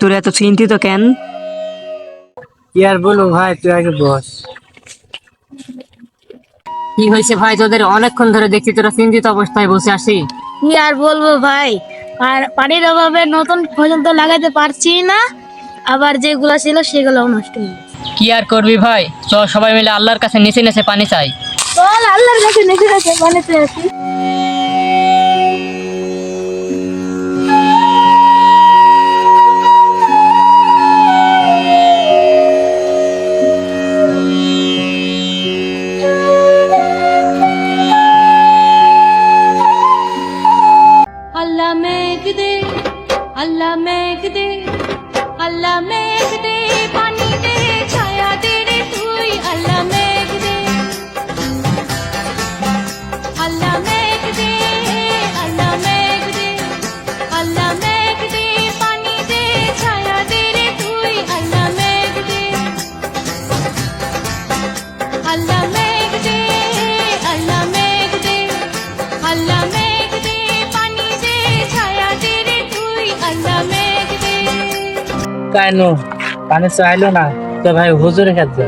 তোর এত চিন্তিত কেন? কি আর বলব ভাই তুই আগে বস। কি হয়েছে ভাই তোদের অনেকক্ষণ ধরে দেখছি তোরা চিন্তিত অবস্থায় বসে আসি কি আর বলব ভাই আর পানির অভাবে নতুন ফসল তো লাগাতে পারছি না আবার যেগুলো ছিল সেগুলো নষ্ট হয়ে গেছে। কি আর করবি ভাই চল সবাই মিলে আল্লাহর কাছে নিচে নেচে পানি চাই। চল আল্লাহর কাছে নেচে গেছে পানিতে আছি। Allah make Allah make Allah make. কেন পানি চাইলো না? তো ভাই হুজুরের কাছে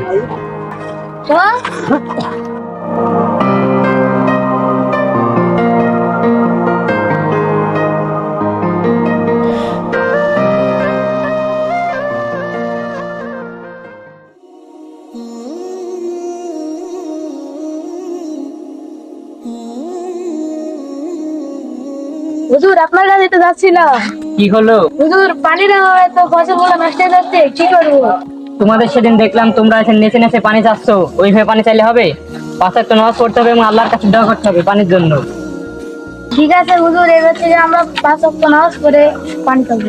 হুজুর আপনার কাছে তো যাচ্ছিলাম কি হলো? হুজুর পানির অভাবে তো ফসলগুলো নষ্ট হয়ে যাচ্ছে কি করব? তোমাদের সেদিন দেখলাম তোমরা এসে নেচে নেচে পানি চাচ্ছ। ওইভাবে পানি চাইলে হবে? পাশের তো নামাজ পড়তে হবে এবং আল্লাহর কাছে দোয়া করতে হবে পানির জন্য। ঠিক আছে হুজুর এবার থেকে আমরা পাঁচ সপ্তাহ নামাজ করে পানি খাব।